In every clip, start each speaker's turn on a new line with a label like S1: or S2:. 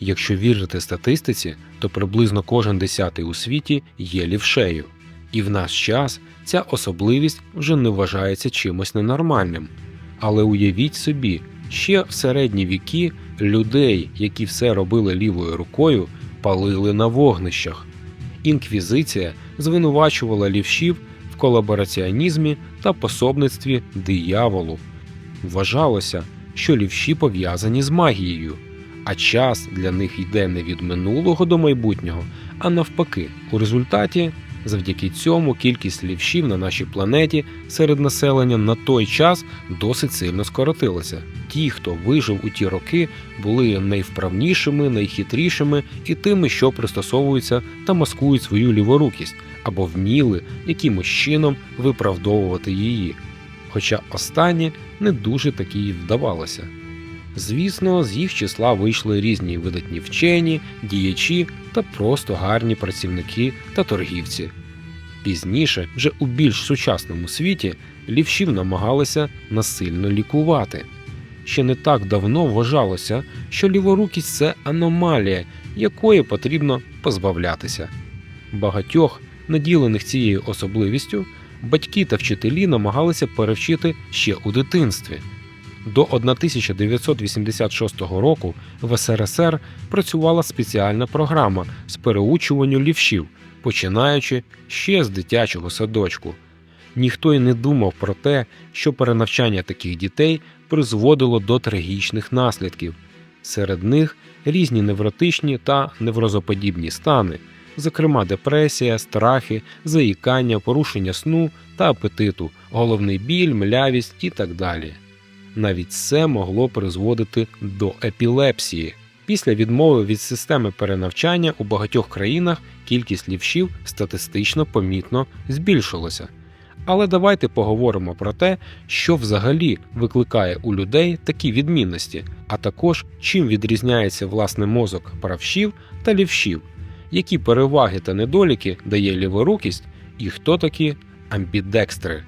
S1: Якщо вірити статистиці, то приблизно кожен десятий у світі є лівшею. І в наш час ця особливість вже не вважається чимось ненормальним. Але уявіть собі, ще в середні віки людей, які все робили лівою рукою, палили на вогнищах. Інквізиція звинувачувала лівшів в колабораціонізмі та пособництві дияволу. Вважалося, що лівші пов'язані з магією, а час для них йде не від минулого до майбутнього, а навпаки. У результаті, завдяки цьому, кількість лівшів на нашій планеті серед населення на той час досить сильно скоротилася. Ті, хто вижив у ті роки, були найвправнішими, найхитрішими і тими, що пристосовуються та маскують свою ліворукість або вміли якимось чином виправдовувати її. Хоча останнє не дуже таки й вдавалося. Звісно, з їх числа вийшли різні видатні вчені, діячі та просто гарні працівники та торгівці. Пізніше, вже у більш сучасному світі, лівшів намагалися насильно лікувати. Ще не так давно вважалося, що ліворукість це аномалія, якої потрібно позбавлятися. Багатьох, наділених цією особливістю, батьки та вчителі намагалися перевчити ще у дитинстві. До 1986 року в СРСР працювала спеціальна програма з переучуванню лівшів, починаючи ще з дитячого садочку. Ніхто й не думав про те, що перенавчання таких дітей призводило до трагічних наслідків. Серед них різні невротичні та неврозоподібні стани, зокрема депресія, страхи, заїкання, порушення сну та апетиту, головний біль, млявість і так далі. Навіть це могло призводити до епілепсії. Після відмови від системи перенавчання у багатьох країнах кількість лівшів статистично помітно збільшилася. Але давайте поговоримо про те, що взагалі викликає у людей такі відмінності, а також чим відрізняється власне мозок правшів та лівшів, які переваги та недоліки дає ліворукість, і хто такі амбідекстри.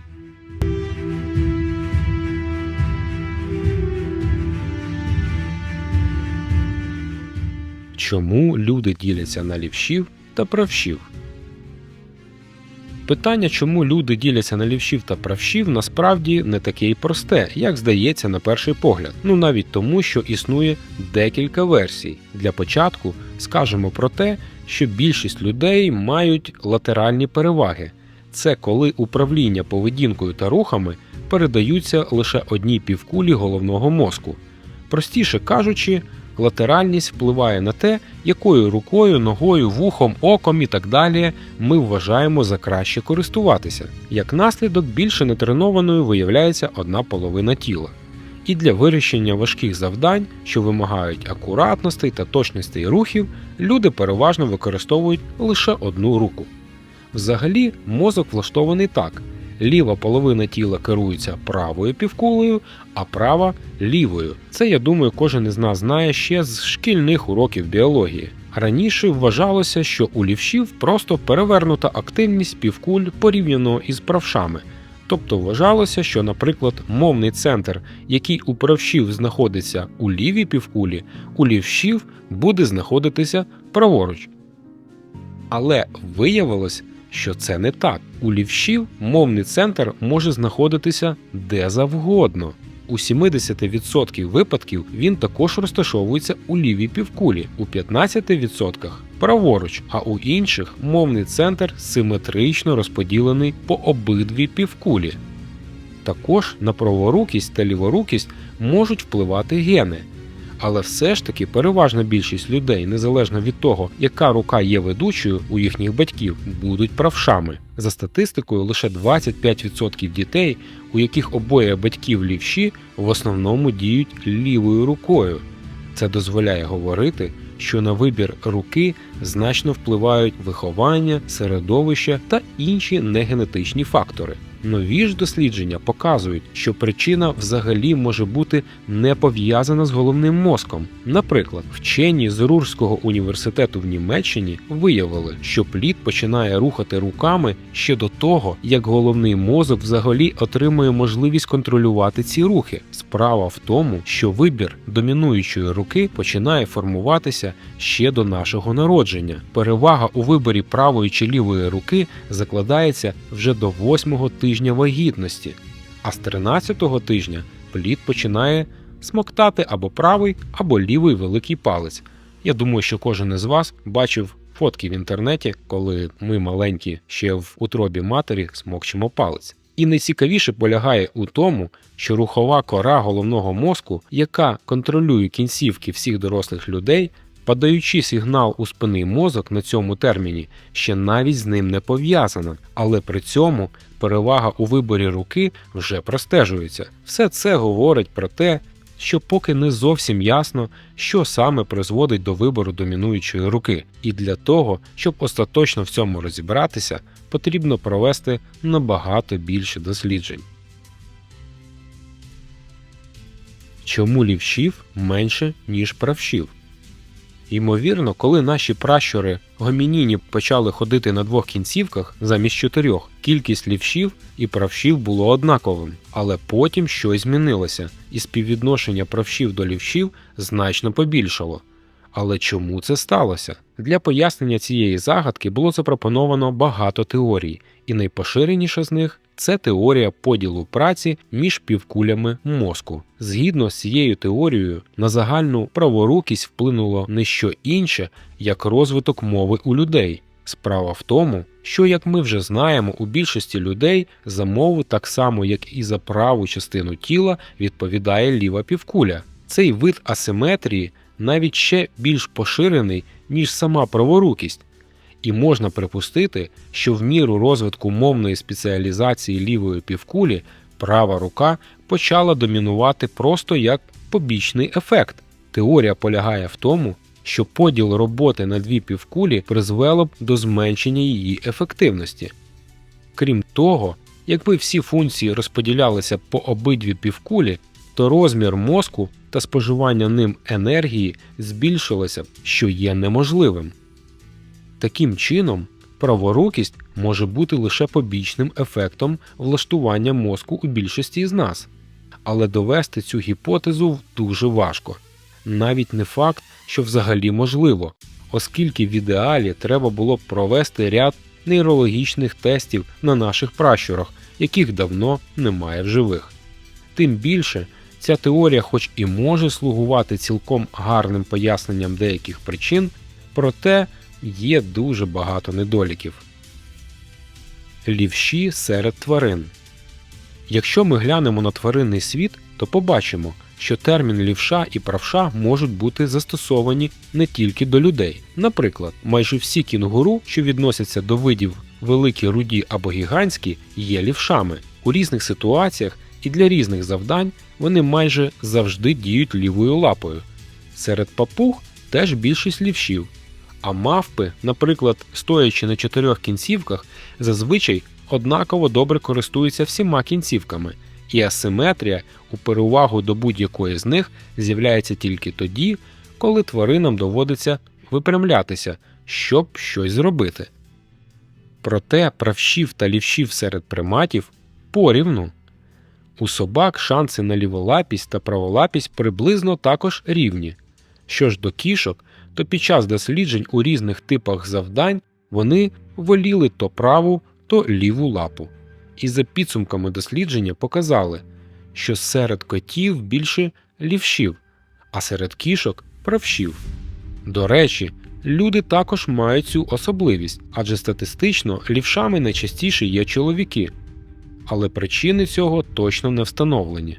S1: Чому люди діляться на лівшів та правшів? Питання, чому люди діляться на лівшів та правшів, насправді не таке й просте, як здається на перший погляд. Ну навіть тому, що існує декілька версій. Для початку скажемо про те, що більшість людей мають латеральні переваги. Це коли управління поведінкою та рухами передаються лише одній півкулі головного мозку. Простіше кажучи, латеральність впливає на те, якою рукою, ногою, вухом, оком і так далі ми вважаємо за краще користуватися. Як наслідок, більше нетренованою виявляється одна половина тіла. І для вирішення важких завдань, що вимагають акуратностей та точностей рухів, люди переважно використовують лише одну руку. Взагалі, мозок влаштований так: ліва половина тіла керується правою півкулею, а права лівою. Це, я думаю, кожен із нас знає ще з шкільних уроків біології. Раніше вважалося, що у лівшів просто перевернута активність півкуль порівняно із правшами. Тобто вважалося, що, наприклад, мовний центр, який у правшів знаходиться у лівій півкулі, у лівшів буде знаходитися праворуч. Але виявилось, що це не так. У лівшів мовний центр може знаходитися де завгодно. У 70% випадків він також розташовується у лівій півкулі, у 15% праворуч, а у інших мовний центр симетрично розподілений по обидві півкулі. Також на праворукість та ліворукість можуть впливати гени. Але все ж таки переважна більшість людей, незалежно від того, яка рука є ведучою у їхніх батьків, будуть правшами. За статистикою, лише 25% дітей, у яких обоє батьків лівші, в основному діють лівою рукою. Це дозволяє говорити, що на вибір руки значно впливають виховання, середовище та інші негенетичні фактори. Нові ж дослідження показують, що причина взагалі може бути не пов'язана з головним мозком. Наприклад, вчені з Рурського університету в Німеччині виявили, що плід починає рухати руками ще до того, як головний мозок взагалі отримує можливість контролювати ці рухи. Справа в тому, що вибір домінуючої руки починає формуватися ще до нашого народження. Перевага у виборі правої чи лівої руки закладається вже до восьмого тижня вагітності, а з 13-го тижня плід починає смоктати або правий, або лівий великий палець. Я думаю, що кожен із вас бачив фотки в інтернеті, коли ми маленькі ще в утробі матері смокчемо палець. І найцікавіше полягає у тому, що рухова кора головного мозку, яка контролює кінцівки всіх дорослих людей, подаючи сигнал у спинний мозок на цьому терміні, ще навіть з ним не пов'язана, але при цьому перевага у виборі руки вже простежується. Все це говорить про те, що поки не зовсім ясно, що саме призводить до вибору домінуючої руки, і для того, щоб остаточно в цьому розібратися, потрібно провести набагато більше досліджень. Чому лівшів менше, ніж правшів? Ймовірно, коли наші пращури гомініні почали ходити на двох кінцівках замість чотирьох, кількість лівшів і правшів було однаковим, але потім щось змінилося, і співвідношення правшів до лівшів значно побільшало. Але чому це сталося? Для пояснення цієї загадки було запропоновано багато теорій, і найпоширеніша з них це теорія поділу праці між півкулями мозку. Згідно з цією теорією, на загальну праворукість вплинуло не що інше, як розвиток мови у людей. Справа в тому, що, як ми вже знаємо, у більшості людей за мову, так само як і за праву частину тіла, відповідає ліва півкуля. Цей вид асиметрії навіть ще більш поширений, ніж сама праворукість. І можна припустити, що в міру розвитку мовної спеціалізації лівої півкулі права рука почала домінувати просто як побічний ефект. Теорія полягає в тому, що поділ роботи на дві півкулі призвело б до зменшення її ефективності. Крім того, якби всі функції розподілялися по обидві півкулі, то розмір мозку та споживання ним енергії збільшилося, що є неможливим. Таким чином, праворукість може бути лише побічним ефектом влаштування мозку у більшості з нас, але довести цю гіпотезу дуже важко. Навіть не факт, що взагалі можливо, оскільки в ідеалі треба було б провести ряд нейрологічних тестів на наших пращурах, яких давно немає в живих. Тим більше, ця теорія, хоч і може слугувати цілком гарним поясненням деяких причин, проте є дуже багато недоліків. Лівші серед тварин. Якщо ми глянемо на тваринний світ, то побачимо, що термін лівша і правша можуть бути застосовані не тільки до людей. Наприклад, майже всі кінгуру, що відносяться до видів великі руді або гігантські, є лівшами. У різних ситуаціях і для різних завдань вони майже завжди діють лівою лапою. Серед папуг теж більшість лівшів, а мавпи, наприклад, стоячи на чотирьох кінцівках, зазвичай однаково добре користуються всіма кінцівками, і асиметрія у перевагу до будь-якої з них з'являється тільки тоді, коли тваринам доводиться випрямлятися, щоб щось зробити. Проте правшів та лівшів серед приматів порівну. У собак шанси на ліволапість та праволапість приблизно також рівні. Що ж до кішок, то під час досліджень у різних типах завдань вони воліли то праву, то ліву лапу. І за підсумками дослідження показали, що серед котів більше лівшів, а серед кішок правшів. До речі, люди також мають цю особливість, адже статистично лівшами найчастіше є чоловіки, але причини цього точно не встановлені.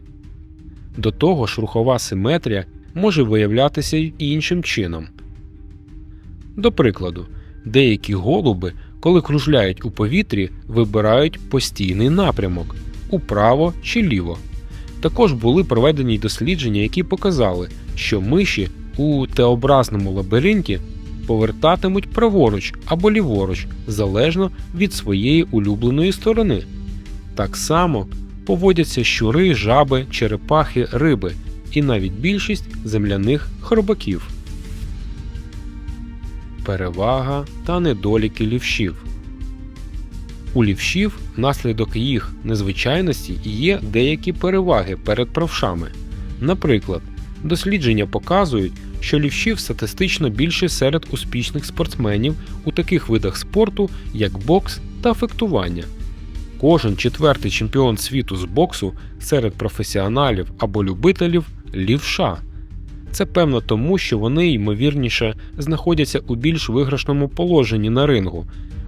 S1: До того ж, рухова симетрія може виявлятися й іншим чином. До прикладу, деякі голуби, коли кружляють у повітрі, вибирають постійний напрямок управо чи ліво. Також були проведені дослідження, які показали, що миші у теобразному лабіринті повертатимуть праворуч або ліворуч залежно від своєї улюбленої сторони. Так само поводяться щури, жаби, черепахи, риби і навіть більшість земляних хробаків. Перевага та недоліки лівшів. У лівшів внаслідок їх незвичайності є деякі переваги перед правшами. Наприклад, дослідження показують, що лівшів статистично більше серед успішних спортсменів у таких видах спорту, як бокс та фехтування. Кожен четвертий чемпіон світу з боксу серед професіоналів або любителів лівша. Це певно тому, що вони ймовірніше знаходяться у більш виграшному положенні на рингу,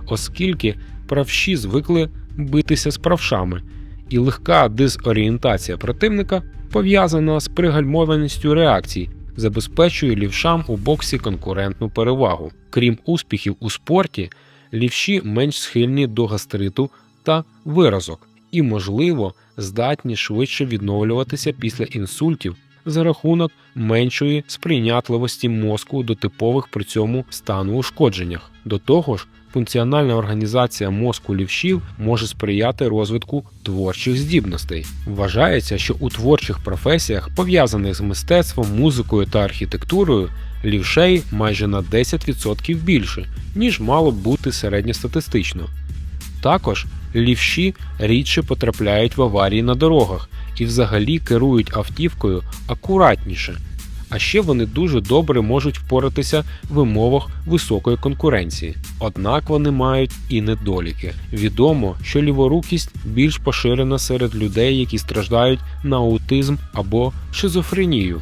S1: оскільки правші звикли битися з правшами, і легка дезорієнтація противника, пов'язана з пригальмованістю реакцій, забезпечує лівшам у боксі конкурентну перевагу. Крім успіхів у спорті, лівші менш схильні до гастриту та виразок і, можливо, здатні швидше відновлюватися після інсультів за рахунок меншої сприйнятливості мозку до типових при цьому стану ушкодженнях. До того ж, функціональна організація мозку лівшів може сприяти розвитку творчих здібностей. Вважається, що у творчих професіях, пов'язаних з мистецтвом, музикою та архітектурою, лівшей майже на 10% більше, ніж мало б бути середньостатистично. Також лівші рідше потрапляють в аварії на дорогах і взагалі керують автівкою акуратніше. А ще вони дуже добре можуть впоратися в умовах високої конкуренції. Однак вони мають і недоліки. Відомо, що ліворукість більш поширена серед людей, які страждають на аутизм або шизофренію.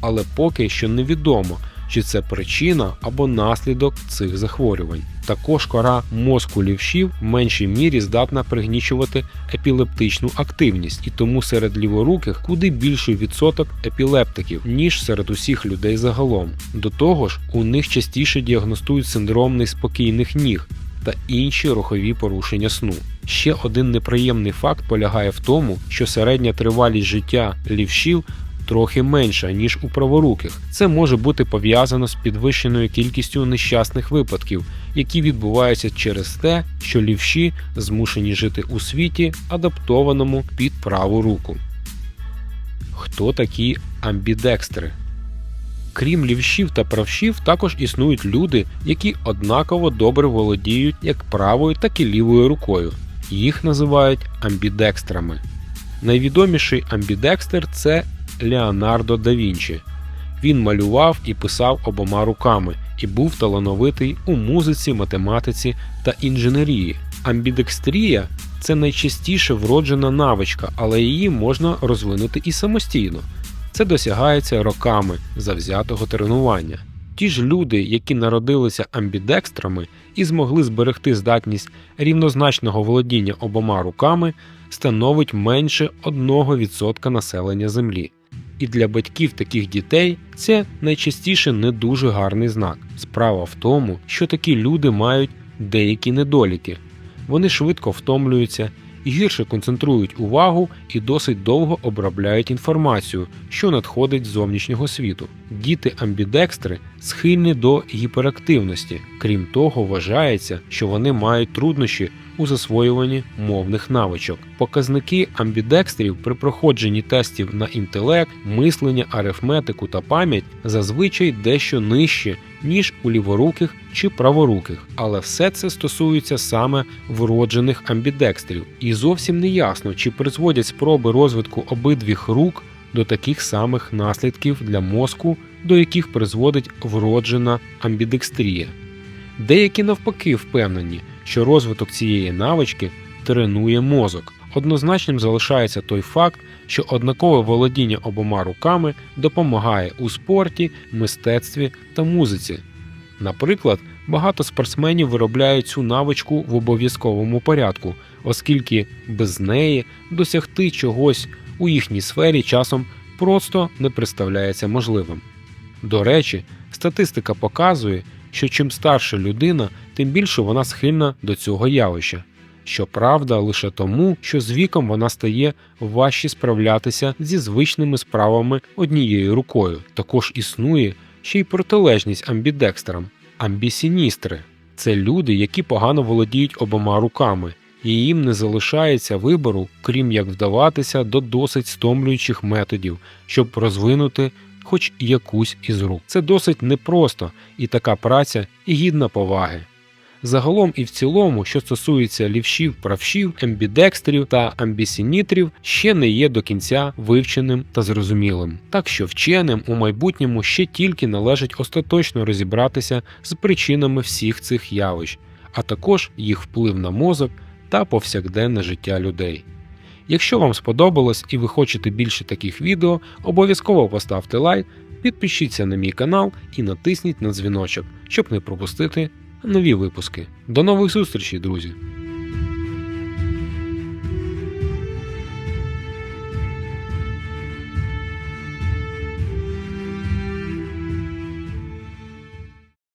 S1: Але поки що невідомо, чи це причина або наслідок цих захворювань. Також кора мозку лівшів в меншій мірі здатна пригнічувати епілептичну активність, і тому серед ліворуких куди більший відсоток епілептиків, ніж серед усіх людей загалом. До того ж, у них частіше діагностують синдром неспокійних ніг та інші рухові порушення сну. Ще один неприємний факт полягає в тому, що середня тривалість життя лівшів трохи менша, ніж у праворуких. Це може бути пов'язано з підвищеною кількістю нещасних випадків, які відбуваються через те, що лівші змушені жити у світі, адаптованому під праву руку. Хто такі амбідекстри? Крім лівшів та правшів, також існують люди, які однаково добре володіють як правою, так і лівою рукою. Їх називають амбідекстрами. Найвідоміший амбідекстер це Леонардо да Вінчі. Він малював і писав обома руками і був талановитий у музиці, математиці та інженерії. Амбідекстрія це найчастіше вроджена навичка, але її можна розвинути і самостійно. Це досягається роками завзятого тренування. Ті ж люди, які народилися амбідекстрами і змогли зберегти здатність рівнозначного володіння обома руками, становить менше 1% населення Землі. І для батьків таких дітей це найчастіше не дуже гарний знак. Справа в тому, що такі люди мають деякі недоліки. Вони швидко втомлюються, гірше концентрують увагу і досить довго обробляють інформацію, що надходить з зовнішнього світу. Діти амбідекстри схильні до гіперактивності. Крім того, вважається, що вони мають труднощі у засвоюванні мовних навичок. Показники амбідекстрів при проходженні тестів на інтелект, мислення, арифметику та пам'ять зазвичай дещо нижчі, ніж у ліворуких чи праворуких, але все це стосується саме вроджених амбідекстрів, і зовсім не ясно, чи призводять спроби розвитку обидвіх рук до таких самих наслідків для мозку, до яких призводить вроджена амбідекстрія. Деякі навпаки впевнені, що розвиток цієї навички тренує мозок. Однозначним залишається той факт, що однакове володіння обома руками допомагає у спорті, мистецтві та музиці. Наприклад, багато спортсменів виробляють цю навичку в обов'язковому порядку, оскільки без неї досягти чогось у їхній сфері часом просто не представляється можливим. До речі, статистика показує, що чим старша людина, тим більше вона схильна до цього явища. Щоправда, лише тому, що з віком вона стає важче справлятися зі звичними справами однією рукою. Також існує ще й протилежність амбідекстерам амбісіністри це люди, які погано володіють обома руками і їм не залишається вибору, крім як вдаватися до досить стомлюючих методів, щоб розвинути хоч якусь із рук. Це досить непросто, і така праця і гідна поваги. Загалом і в цілому, що стосується лівшів, правшів, ембідекстрів та амбісінітрів, ще не є до кінця вивченим та зрозумілим. Так що вченим у майбутньому ще тільки належить остаточно розібратися з причинами всіх цих явищ, а також їх вплив на мозок та повсякденне життя людей. Якщо вам сподобалось і ви хочете більше таких відео, обов'язково поставте лайк, підпишіться на мій канал і натисніть на дзвіночок, щоб не пропустити нові випуски. До нових зустрічей, друзі!